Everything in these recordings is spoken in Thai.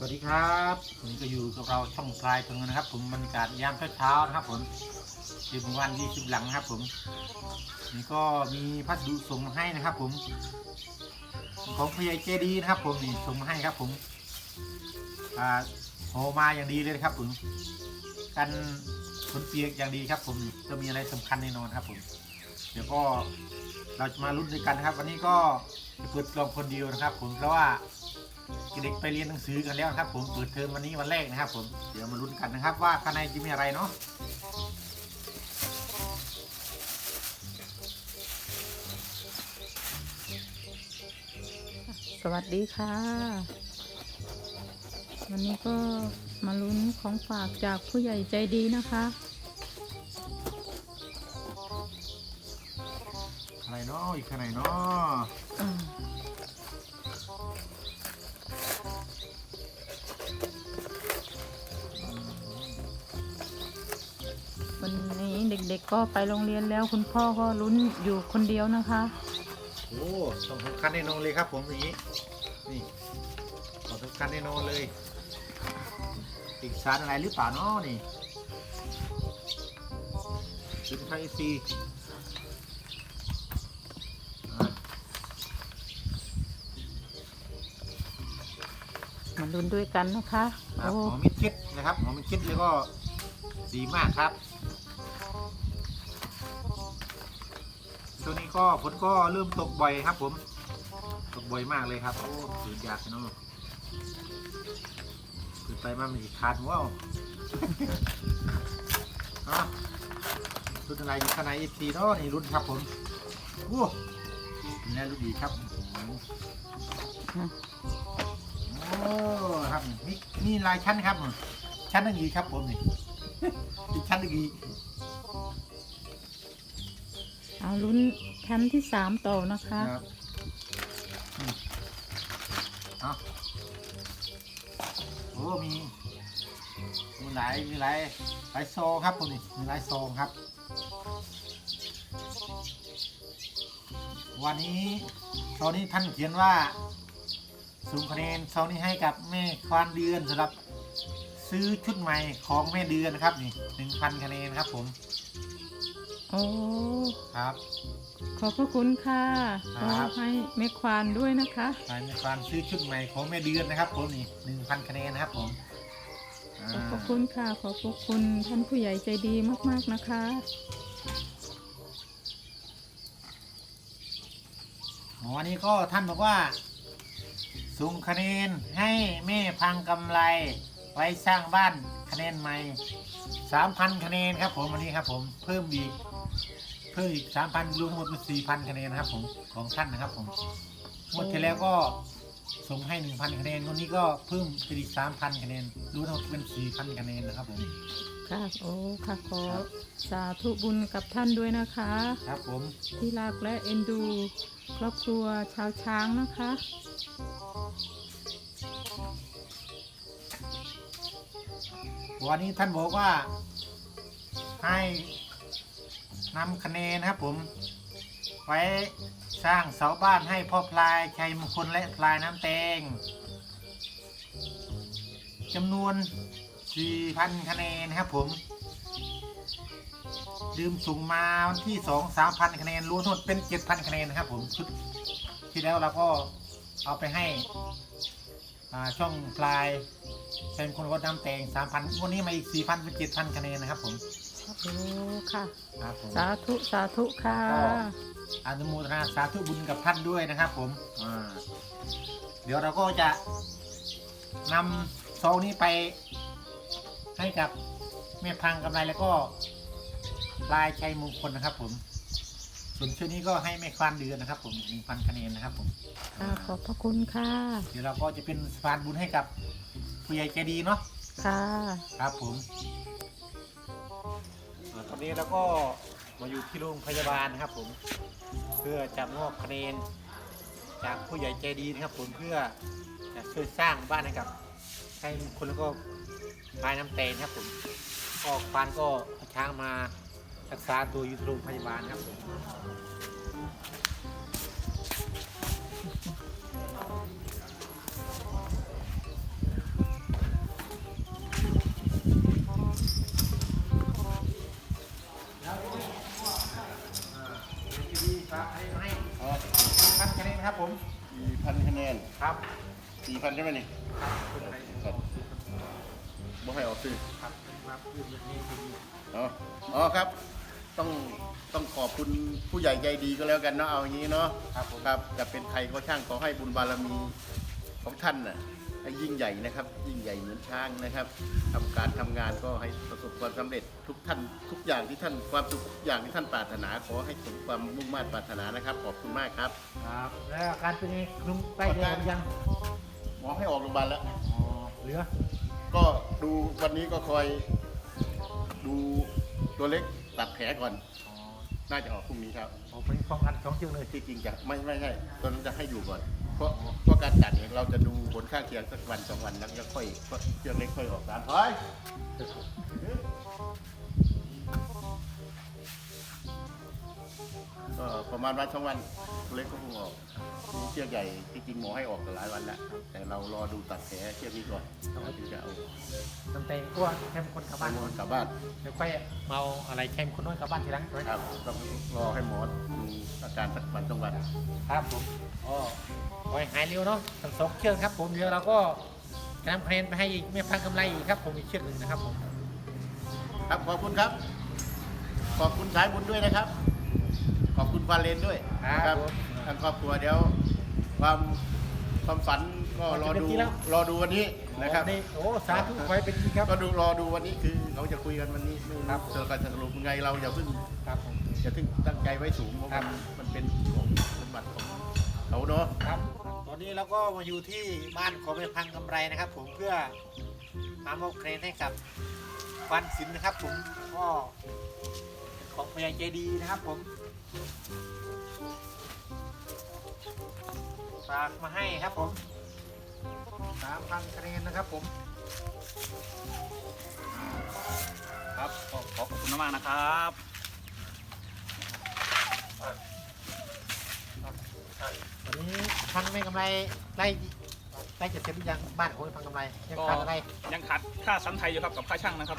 สวัสดีครับวันนี้ก็อยู่กับเราช่องปลายเพิงนะครับ ผมบรรยากาศยามเช้าๆนะครับ ผมอยู่ประมาณ20หลังนะครับ ผมนี่ก็มีพัสดุส่งมาให้นะครับ ผม ของพยายเจดีนะครับ ผมนี่ส่งมาให้ครับ ผมอ่าโหมาอย่างดีเลยนะครับ ผมกันคนเปียกอย่างดีครับ ผมจะมีอะไรสำคัญแน่นอนครับ ผม เดี๋ยวก็เราจะมาลุ้นด้วยกันนะครับ วันนี้ก็เปิดกล่องคนเดียวนะครับ ผมเพราะว่า เด็กไปเรียนหนังสือกันแล้วนะครับผมเปิดเทอมวันนี้วันแรกนะครับผมเดี๋ยวมาลุ้นกันนะครับ ว่าข้างในจะมีอะไรเนาะสวัสดีค่ะ วันนี้ก็มาลุ้นของฝากจากผู้ใหญ่ใจดีนะคะ อะไรเนาะอีกข้างในเนาะ ด็กๆก็ไปโรงเรียนแล้วคุณพ่อก็ลุ้นอยู่คนเดียวนะคะ โอ้ต้องสำคัญแน่นอนเลยครับ ผมอย่างนี้ นี่ของสำคัญแน่นอนเลยเอกสารอะไรหรือเปล่าเนาะนี่เป็นไทยซีมาลุ้นด้วยกันนะคะครับโอ้หอมมิดคิดนะครับหอมมิดคิดแล้วก็ดีมากครับ นี้ก็ฝนก็เริ่มตกบ่อยครับ ผม ตกบ่อยมากเลยครับโอ้สืดยากเนาะสืดไปมามันขาดวเอาอะรุ่นอะไรอยู่ข้างในอีพีเนาะนี่รุ่นครับผมโอ้นี่รุ่นดีครับโอ้ครับนี่นี่ลายชั้นครับ ชั้นหนึ่งอีครับผมนี่ชั้นหนึ่งอี เอาลุ้นชั้นที่สามต่อนะคะ ครับอืมเอาโอ้มี มีหลายมีหลายหลายซองครับผมนี่มีหลายซองครับ วันนี้ซองนี้ท่านเขียนว่าสูงคะแนนซองนี้ให้กับแม่ควานเดือนสำหรับ ซื้อชุดใหม่ของแม่เดือนนะครับนี่หนึ่งพันคะแนนครับผม โอ้ครับ ขอบพระคุณค่ะครัก็บ ให้แม่ควานด้วยนะคะใแม่ควานซื้อชุดใหม่ของแม่เดือนนะครับผมนี่หนึ่งพันคะแนนนะครับผมขอบพระคุณค่ะ ขอบพระคุณท่านผู้ใหญ่ใจดีมากๆนะคะ หมอวันนี้ก็ท่านบอกว่าส่งคะแนนให้แม่พังกำไร ไว้สร้างบ้านคะแนนใหม่ สามพันคะแนนครับผมวันนี้ครับผมเพิ่มอีกเพิ่มอีกสามพันรวมทั้งหมดเป็นสี่พันคะแนนนะครับผมของท่านนะครับผมหมดที่แล้วก็ส่งให้หนึ่งพันคะแนนวันนี้ก็เพิ่มเป็นอีกสามพันคะแนนรวมทั้งหมดเป็นสี่พันคะแนนนะครับผม ค่ะโอ้ค่ะขอสาธุบุญกับท่านด้วยนะคะ ครับผม ที่รักและเอ็นดู ครอบครัวชาวช้างนะคะ วันนี้ท่านบอกว่า ให้นำคะแนนนะครับผม ไว้สร้างเสาบ้านให้พ่อพลายชัยมงคลและพลายน้ำแตงจำนวน 4,000 คะแนนนะครับผมดื่มสูงมาวันที่ 2 3,000 คะแนนรวมทั้งหมดเป็น 7,000 คะแนนนะครับผมชุดที่แล้วเราก็เอาไปให้ช่องพลาย ชัยมงคลวัดน้ำแตง3,000วันนี้มาอีก4,000เป็น7,000คะแนนนะครับผมโอ้ค่ะ ครับผมสาธุสาธุค่ะก็อนุโมทนาสาธุบุญกับท่านด้วยนะครับผมอ่าเดี๋ยวเราก็จะนำซองนี้ไปให้กับแม่พังกำไรแล้วก็ลายชัยมงคลนะครับ ผมส่วนชุดนี้ก็ให้แม่ควานเดือนนะครับ ผมหนึ่งพันคะแนนนะครับผม ค่ะขอบพระคุณค่ะ เดี๋ยวเราก็จะเป็นสะพานบุญให้กับ ผู้ใหญ่ใจดีเนาะค่ะ ครับผมส่วนตอนนี้เราก็มาอยู่ที่โรงพยาบาลนะครับผม เพื่อจะมอบคะแนนจากผู้ใหญ่ใจดีนะครับผมเพื่อจะช่วยสร้างบ้านให้กับให้คนแล้วก็พายน้ำเตนครับผมก็ควานก็เอาช้างมารักษาตัวอยู่ที่โรงพยาบาลนะครับผม คะแนนครับผมสี่พันคะแนนครับสี่พันใช่ไหมนี่ครับคุณอะไรครับบ่ให้ออกซื้อครับครับคือแบบนี้คืออ๋ออ๋อครับ ต้องต้องขอบคุณผู้ใหญ่ใจดีก็แล้วกันเนาะเอาอย่างนี้เนาะครับผมครับจะเป็นใครก็ช่างขอให้บุญบารมีของท่านน่ะ ให้ยิ่งใหญ่นะครับ ยิ่งใหญ่เหมือนช้างนะครับทำการทำงานก็ให้ประสบความสำเร็จทุกท่านทุกอย่างที่ท่านความสุขทุกอย่างที่ท่านปรารถนาขอให้สมความมุ่งมั่นปรารถนานะครับ ขอบคุณมากครับ ครับ แล้วอาการเป็นไงลุงใกล้เดือนหรือยังหมอให้ออกโรงพยาบาลแล้ว อ๋อเหลือก็ดูวันนี้ก็คอย ดูตัวเล็กตัดแผลก่อน อ๋อน่าจะออกพรุ่งนี้ครับ ผมเป็นป้องกันสองเชือกเลย ที่จริงจะไม่ไม่ใช่ตอนนั้นจะให้อยู่ก่อน เพราะเพราะการตัดเนี่ยเราจะดูผลข้างเคียงสักวันสองวันแล้วก็ค่อยเครื่องเล็กค่อยออกตามไป ประมาณวันสองวันตัวเล็กก็คงออกมีเชือกใหญ่ที่จริงหมอให้ออกกันหลายวันแล้วแต่เรารอดูตัดแผลเชือกนี้ก่อนแล้วถึงจะเอาตั้งแต่อ้วนเข้มข้นกลับไปบ้านนอนกลับบ้านเดี๋ยวค่อยเมาอะไรเข้มข้นน้อยกลับบ้านทีหลังใช่ไหมครับต้องรอให้หมอดูอาการสักวันสองวันครับผมอ๋อขอให้หายเร็วเนาะทั้งสองเชือกครับ ผมเดี๋ยวเราก็จะนำคะแนนไปให้อีกไม่พังกำไรอีกครับผมอีกเชือกหนึ่งนะครับผมครับขอบคุณครับ ขอบคุณสายบุญด้วยนะครับ ขอบคุณควานเลนด้วยนะครับทางครอบครัวเดี๋ยวความความฝันก็รอดูรอดูวันนี้นะครับนี่โอ้สาธุขอให้เป็นจริงครับ ก็ดูรอดูวันนี้คือเขาจะคุยกันวันนี้ไม่ครัรู้บเจอกันสรุปยังไงเราอย่าเพิ่งครับผม อย่าเพิ่งตั้งใจไว้สูงเพราะครัมันบมันเป็นของสมบัติของเขาเนาะ ครับ ตอนนี้เราก็มาอยู่ที่บ้านของแม่พังกำไรนะครับ ผมเพื่อมามอบเครนให้กับฟันสินนะครับ ผมก็ของพยายใจดีนะครับ ผม ฝากมาให้ครับผมสามพันคะแนนนะครับผม ครับขอขอขอบคุณมากๆนะครับวันนี้พันไม่กำไรไล่ไล่จะเสร็จหรือยังบ้านของไม่พังกำไรยังขาดอะไรยังขาดค่าชั้นไทยอยู่ครับกับค่าช่างนะครับ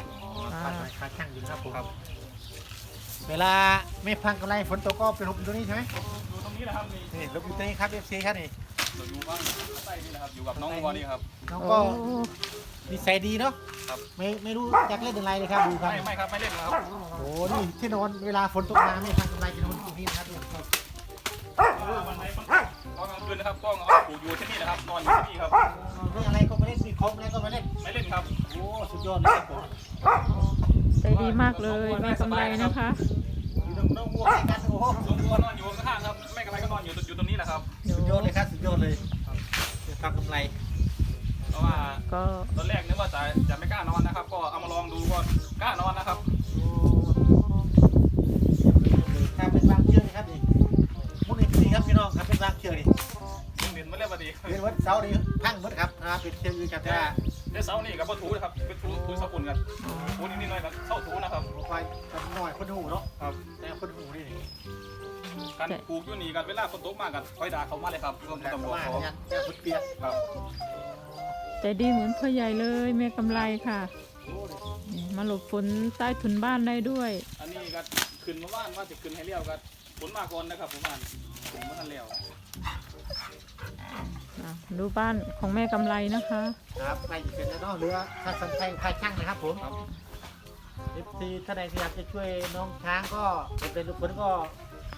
ขาดอะไรขาดช่างอยู่นะครับผม ครับ เวลาไม่พังกำไรฝนตกก็ไปหลบอยู่ตรงนี้ใช่ไหมอยู่ตรงนี้นะครับนี่นี่หลบอยู่ตรงนี้ครับเอฟซีครับนี่เราอยู่บ้านใต้นี่นะครับอยู่กับน้องวัวนี่ครับ น้องโอ้ก็นิสัยดีเนาะครับ ไม่ไม่รู้จักเล่นอะไรเลยครับดูครับไม่ไม่ครับไม่เล่นนะครับโอ้นี่ที่นอนเวลาฝนตกมาไม่พังกำไรจะนอนตรงนี้นะครับวันไหนมันตอนกลางคืนนะครับก็เอาผูกอยู่ที่นี่นะครับนอนอยู่ที่นี่ครับเรื่องอะไรก็ไม่เล่นมีคอมอะไรก็ไม่เล่นไม่เล่นครับโอ้สุดยอดเลยครับผมใจดีมากเลยแม่กำไรนะคะ อยู่ตรงน้องวัวให้กันโอ้โหส่วนตัวนอนอยู่ข้างๆครับไม่กำไรก็นอนอยู่อยู่ตรงนี้แหละครับสุดยอดเลยครับสุดยอดเลยจะทำกำไรเพราะว่าก็ตอนแรกนึกว่าจะจะไม่กล้านอนนะครับ ก็เอามาลองดูก็กล้านอนนะครับถ้าเป็นบางเชือกนะครับนี่มุดอีกทีครับพี่น้องครับเป็นบางเชือกนี่ยิงเด่นมาเรียกว่าดีเป็นวันเสาร์นี่พังหมดครับอ่าเป็นเชือกอื่นครับแต่ว่าเดี๋ยวเสาร์นี่กับพ่อถูนะครับเป็นถูถูสกุลกันถูนิ การปลูกอยู่นี่กันเวลาฝนตกมากกันคอยด่าเขามาเลยครับรวมแต่ตำรวจมาเขาเนี่ยแต่คนเปียกครับใจดีเหมือนพ่อใหญ่เลยแม่กำไรค่ะโอ้ดินี่มาหลบฝนใต้ถุนบ้านได้ด้วย อันนี้ก็ขึ้นมาบ้านว่าจะขึ้นให้เลี้ยวกันฝนมาก่อนนะครับผมบ้านผมมาทันเลี้ยวอะดูบ้านของแม่กำไรนะคะ ครับไม่อยู่เป็นแล้วเนาะเรือถ้าสันไทยพายช่างนะครับผมครับเอฟซีท่านใดที่อยากจะช่วยน้องช้างก็เป็นลูกคนก็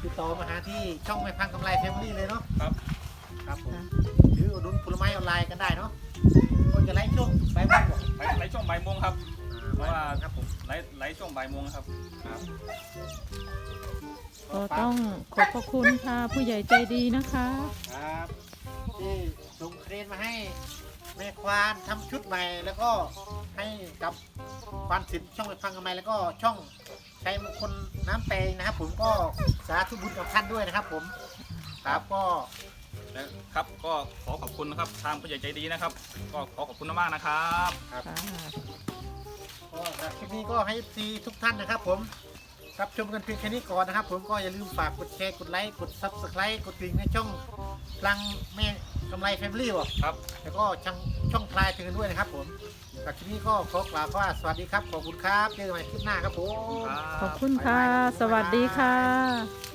ติดต่อมาหาที่ช่องไม่พังกำไรแฟมิลี่เลยเนาะครับ ครับผมหรืออุดหนุนผลไม้ออนไลน์กันได้เนาะก็จะไล่ช่วงไปบ้างบอกไหลไหลช่วงบ่ายโมงครับ เพราะว่า ครับผมไหลไหลช่วงบ่ายโมงครับครับ ก็ต้องขอบพระคุณค่ะผู้ใหญ่ใจดีนะคะ ครับที่ส่งเครนมาให้แม่ควานทำชุดใหม่แล้วก็ให้กับควานสินช่องไปพังกันใหม่แล้วก็ช่อง ชัยมงคลน้ำแปงนะครับ ผมก็สาธุบุญกับท่านด้วยนะครับ ผมครับก็ครับก็ขอขอบคุณนะครับทางผู้ใหญ่ใจดีนะครับ ก็ขอขอบคุณมากๆนะครับค่ะก็สำหรับคลิปนี้ก็ให้ซีทุกท่านนะครับ ผมรับชมกันเพียงแค่นี้ก่อนนะครับ ผมก็อย่าลืมฝากกดแชร์กดไลค์กดซับสไครต์กดกริ่งในช่องพลังแม่กำไรแฟมิลี่บ่ครับ แล้วก็ช่อง ช่องพลายถึงกันด้วยนะครับผมสำหรับคลิปนี้ก็ขอกล่าวว่าสวัสดีครับ ขอบคุณครับ เจอกันใหม่คลิปหน้าครับผม ขอบคุณค่ะ สวัสดีค่ะ